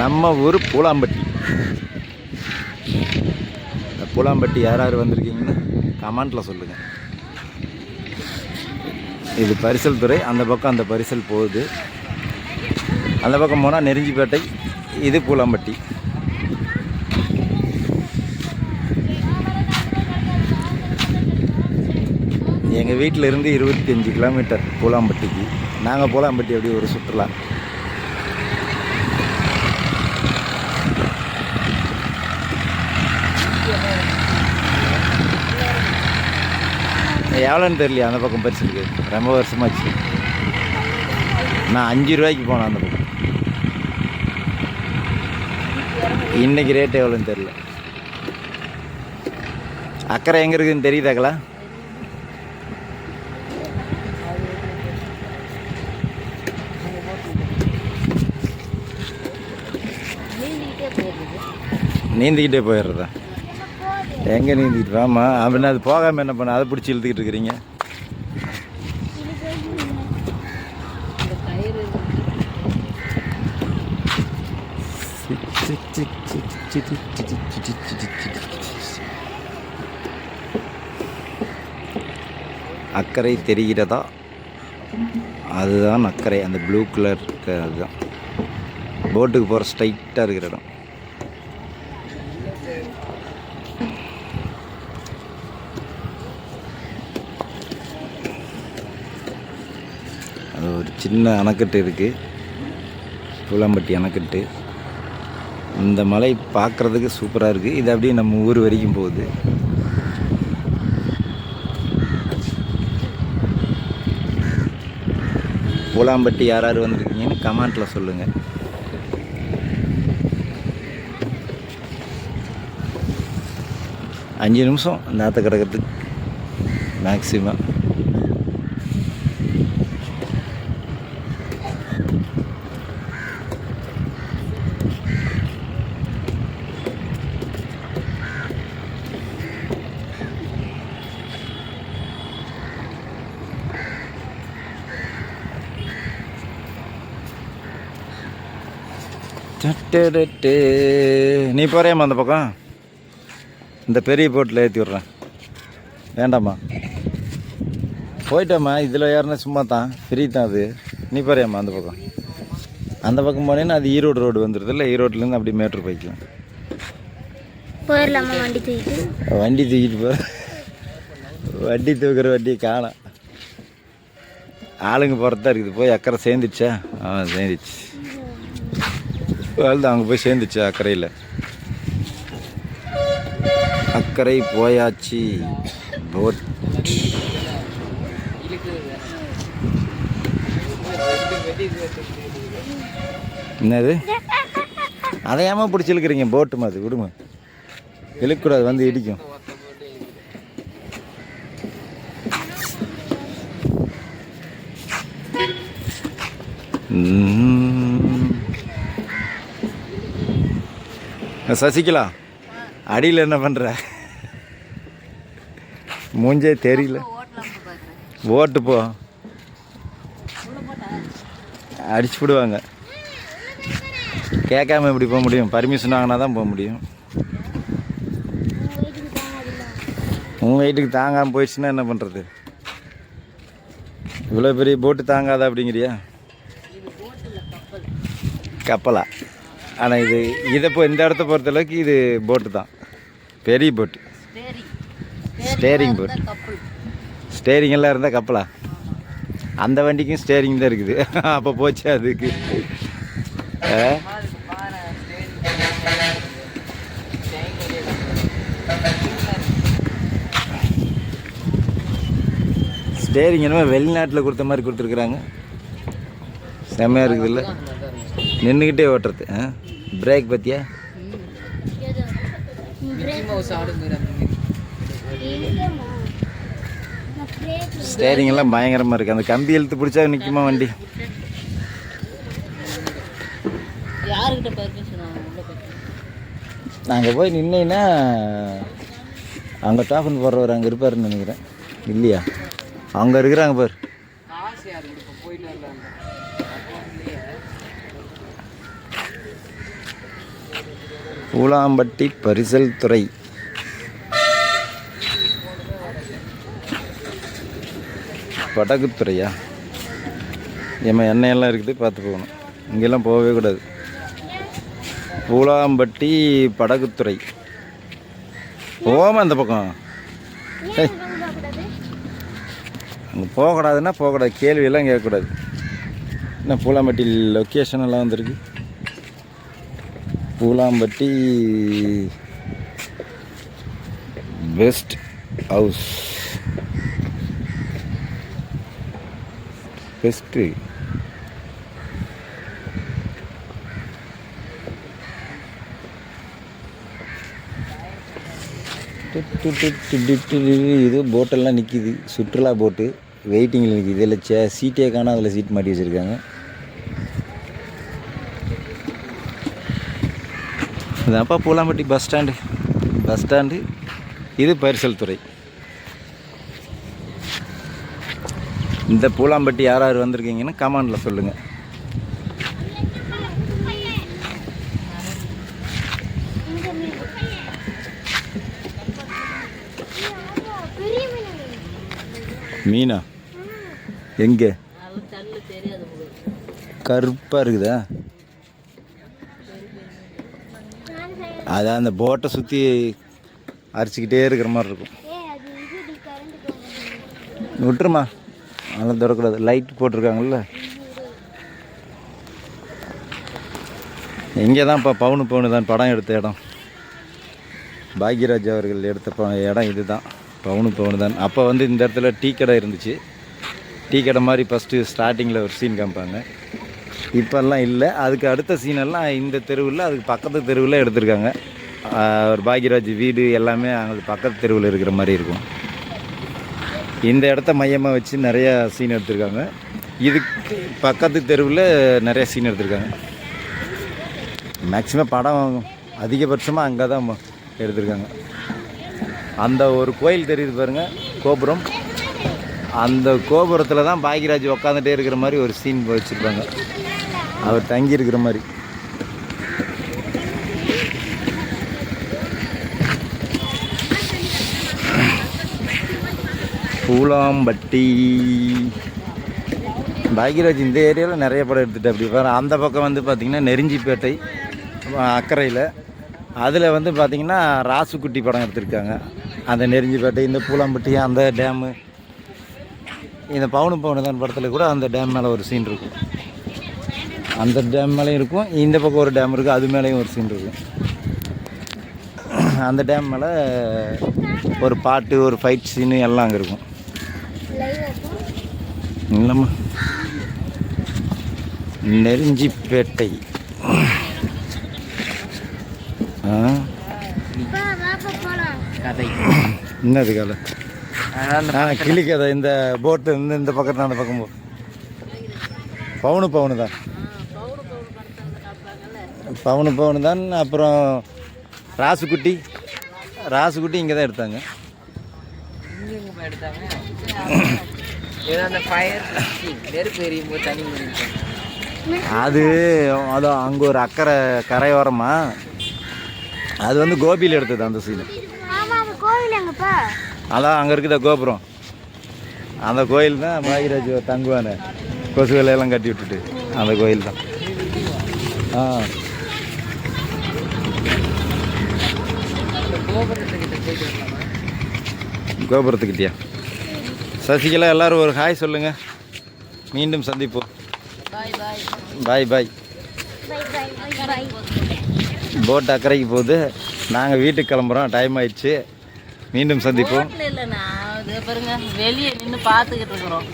நம்ம ஊர் பூலாம்பட்டி. இந்த பூலாம்பட்டி யார் யார் வந்திருக்கீங்கன்னு கமெண்டில் சொல்லுங்கள் இது பரிசல் துறை அந்த பக்கம் அந்த பரிசல் போகுது. அந்த பக்கம் போனால் நெருஞ்சிப்பேட்டை இது பூலாம்பட்டி. எங்கள் வீட்டில் இருந்து இருபத்தி அஞ்சு கிலோமீட்டர் பூலாம்பட்டிக்கு. நாங்கள் பூலாம்பட்டி அப்படி ஒரு சுற்றுலா. எவ்வளோன்னு தெரியலையா அந்த பக்கம் பரிசுக்கு. ரொம்ப வருஷமாச்சு நான் அஞ்சு ரூபாய்க்கு போனேன் அந்த பக்கம். இன்னைக்கு ரேட் எவ்வளோன்னு தெரியல. அக்கறை எங்கே இருக்குதுன்னு தெரியுதாங்களா நீந்திக்கிட்டே போயிடுறதா. எங்கே நீந்திட்டு ஆமாம் அப்படின்னா அது போகாமல் என்ன பண்ண அதை பிடிச்சி இழுத்துக்கிட்டு இருக்கிறீங்க. அக்கறை தெரிகிறதா? அதுதான் அக்கறை. அந்த ப்ளூ கலர் அதுதான். போட்டுக்கு போகிற ஸ்ட்ரைட்டாக இருக்கிற இடம். ஒரு சின்ன அணைக்கட்டு இருக்குது பூலாம்பட்டி அணைக்கட்டு. இந்த மலை பார்க்குறதுக்கு சூப்பராக இருக்குது இது அப்படியே நம்ம ஊர் வரைக்கும் போகுது. பூலாம்பட்டி யார் யார் வந்திருக்கீங்கன்னு கமெண்ட்டில் சொல்லுங்கள் அஞ்சு நிமிஷம் நாற்று கிடக்கிறதுக்கு மேக்ஸிமம் நீ போறியாம்மா அந்த பக்கம்? இந்த பெரிய போட்டில் ஏற்றி விட்றேன். வேண்டாம்மா. போயிட்டேம்மா. இதில் ஏறினா சும்மா தான் ஃப்ரீ தான் அது. நீ போறியாம்மா அந்த பக்கம். அந்த பக்கம் போனேன்னா அது ஈரோடு ரோடு வந்துடுது இல்லை? ஈரோட்லேருந்து அப்படியே மேட்ரு போய்க்கலாம். போயிடலாமா வண்டி தூக்கிட்டு? வண்டி தூக்கிட்டு வண்டி தூக்குற வண்டியை காணோம். ஆளுங்க போகிறதா இருக்குது. போய் அக்கறை சேர்ந்துச்சா ஆ சேர்ந்துச்சு வாழ்ந்து அங்கே போய் சேர்ந்துச்சு அக்கறையில். அக்கறை போயாச்சு. போட். என்னது? அதை ஏமா பிடிச்சி இழுக்கிறீங்க போட்டு மாதிரி விடுமா. இழுக்கக்கூடாது வந்து இடிக்கும். ம். சசிகலா அடியில் என்ன பண்ணுற மூஞ்சே தெரியல. ஓட்டு போ. அடிச்சு விடுவாங்க. கேட்காம எப்படி போக முடியும்? பர்மிஷன் வாங்கினா தான் போக முடியும். உங்கள் வீட்டுக்கு தாங்காமல் போயிடுச்சுன்னா என்ன பண்ணுறது இவ்வளோ பெரிய போட்டு தாங்காதா அப்படிங்கிறியா? கப்பலா. ஆனால் இது இதை இப்போ இந்த இடத்த பொறுத்தளவுக்கு இது போட்டு தான். பெரிய போட்டு ஸ்டேரிங் போட் ஸ்டேரிங் எல்லாம் இருந்தால் கப்பலா அந்த வண்டிக்கும் ஸ்டேரிங் தான் இருக்குது. அப்போ போச்சு அதுக்கு? ஸ்டேரிங் என்னமோ வெளிநாட்டில் கொடுத்த மாதிரி கொடுத்துருக்குறாங்க. செம்மையாக இருக்குதுல்ல. நின்றுக்கிட்டே ஓட்டுறது ஆ? பிரேக் பற்றியா ஸ்டேரிங் எல்லாம் பயங்கரமாக இருக்குது அந்த கம்பி இழுத்து பிடிச்சா நிற்குமா வண்டி? நாங்கள் போய் நின்னீங்கன்னா அங்கே டாஃபன் போடுறவர் அங்கே இருப்பாருன்னு நினைக்கிறேன். இல்லையா? அங்கே இருக்கிறாங்க பார் காசு யாரு கொடுப்போம் போயிட்டு வரலாம் பூலாம்பட்டி பரிசல் துறை. படகுத்துறையா? ஏமா எண்ணெயெல்லாம் இருக்குது பார்த்து போகணும். இங்கெல்லாம் போகவே கூடாது. பூலாம்பட்டி படகுத்துறை. போமா அந்த பக்கம். ஏய் அங்கே போகக்கூடாதுன்னா போகக்கூடாது. கேள்வியெல்லாம் கேட்கக்கூடாது. என்ன பூலாம்பட்டி லொக்கேஷன் எல்லாம் வந்திருக்கு? பூலாம்பட்டி பெஸ்ட் ஹவுஸ் பெஸ்ட்டு இது போட்டெல்லாம் நிற்கிது சுற்றுலா போட்டு வெயிட்டிங்கில் நிற்கிது இதில் சே சீட்டே காணும். அதில் சீட் மாட்டி வச்சுருக்காங்க. இதான்ப்பா Poolampatti bus stand bus stand இது பரிசல் துறை. இந்த பூலாம்பட்டி யார் யார் வந்திருக்கீங்கன்னு கமெண்டில் சொல்லுங்கள் மீனா? எங்கே? கருப்பாக இருக்குதா? அதான் அந்த போட்டை சுற்றி அரிச்சிக்கிட்டே இருக்கிற மாதிரி இருக்கும். விட்டுருமா? அதெல்லாம் திறக்கூடாது லைட் போட்டிருக்காங்கல்ல. இங்கே தான் இப்போ பவுனு பவுனு தான் படம் எடுத்த இடம். பாக்யராஜ் அவர்கள் எடுத்த ப- இடம் இது தான் பவுனு பவுனு தான். அப்போ வந்து இந்த இடத்துல டீ கடை இருந்துச்சு. டீ கடை மாதிரி ஃபஸ்ட்டு ஸ்டார்டிங்கில் ஒரு சீன் காமிப்பாங்க. இப்போல்லாம் இல்லை. அதுக்கு அடுத்த சீனெல்லாம் இந்த தெருவில் அதுக்கு பக்கத்து தெருவில் எடுத்திருக்காங்க. ஒரு பாக்யராஜ் வீடு எல்லாமே அங்கே பக்கத்து தெருவில் இருக்கிற மாதிரி இருக்கும். இந்த இடத்த மையமாக வச்சு நிறையா சீன் எடுத்திருக்காங்க. இதுக்கு பக்கத்து தெருவில் நிறையா சீன் எடுத்திருக்காங்க. மேக்ஸிமம் படம் அதிகபட்சமாக அங்கே தான் எடுத்திருக்காங்க. அந்த ஒரு கோயில் தெரியுது பாருங்கள் கோபுரம். அந்த கோபுரத்தில் தான் பாக்யராஜ் உக்காந்துட்டே இருக்கிற மாதிரி ஒரு சீன் வச்சுருப்பாங்க. அவர் தங்கி இருக்கிற மாதிரி. பூலாம்பட்டி. பாக்யராஜ் இந்த ஏரியாவில் நிறைய படம் எடுத்துகிட்டு அப்படி பாரு. அந்த பக்கம் வந்து பார்த்திங்கன்னா நெருஞ்சிப்பேட்டை அக்கறையில் அதில் வந்து பார்த்திங்கன்னா ராசுக்குட்டி படம் எடுத்திருக்காங்க. அந்த நெருஞ்சிப்பேட்டை இந்த பூலாம்பட்டி அந்த டேமு. இந்த பவுனு பவுனு படத்தில் கூட அந்த டேம் மேலே ஒரு சீன் இருக்கும். அந்த டேம் மேலேயும் இருக்கும். இந்த பக்கம் ஒரு டேம் இருக்குது அது மேலேயும் ஒரு சீன் இருக்கும் அந்த டேம் மேலே ஒரு பாட்டு ஒரு ஃபைட் சீனு எல்லாம் அங்கே இருக்கும். இல்லைம்மா. நெருஞ்சிப்பேட்டை. என்னது கதை? ஆ கிளி கதை இந்த போட்டு இந்த இந்த பக்கத்தில் அந்த பக்கம் போ. பவுனு பவுனு தான் பவுனு பவுனு தான். அப்புறம் ராசுக்குட்டி. ராசுக்குட்டி இங்கே தான் எடுத்தாங்க. அது அது அங்கே ஒரு அக்கறை கரையோரமா. அது வந்து கோபியில் எடுத்தது அந்த சீனு அதான் அங்கே இருக்குதா கோபுரம். அந்த கோயில் தான் பாகிராஜ் தங்குவானே. கொசு வேலையெல்லாம் கட்டி விட்டுட்டு. அந்த கோயில் தான். ஆ. கோபுரத்துக்கிட்டியா? சசிகலா எல்லாரும் ஒரு ஹாய் சொல்லுங்க. மீண்டும் சந்திப்போம். பாய் பாய். போட் அக்கறைக்கு போகுது. நாங்கள் வீட்டுக்கு கிளம்புறோம். டைம் ஆயிடுச்சு. மீண்டும் சந்திப்போம். வெளியே நின்று பார்த்துக்கிட்டு இருக்கிறோம்.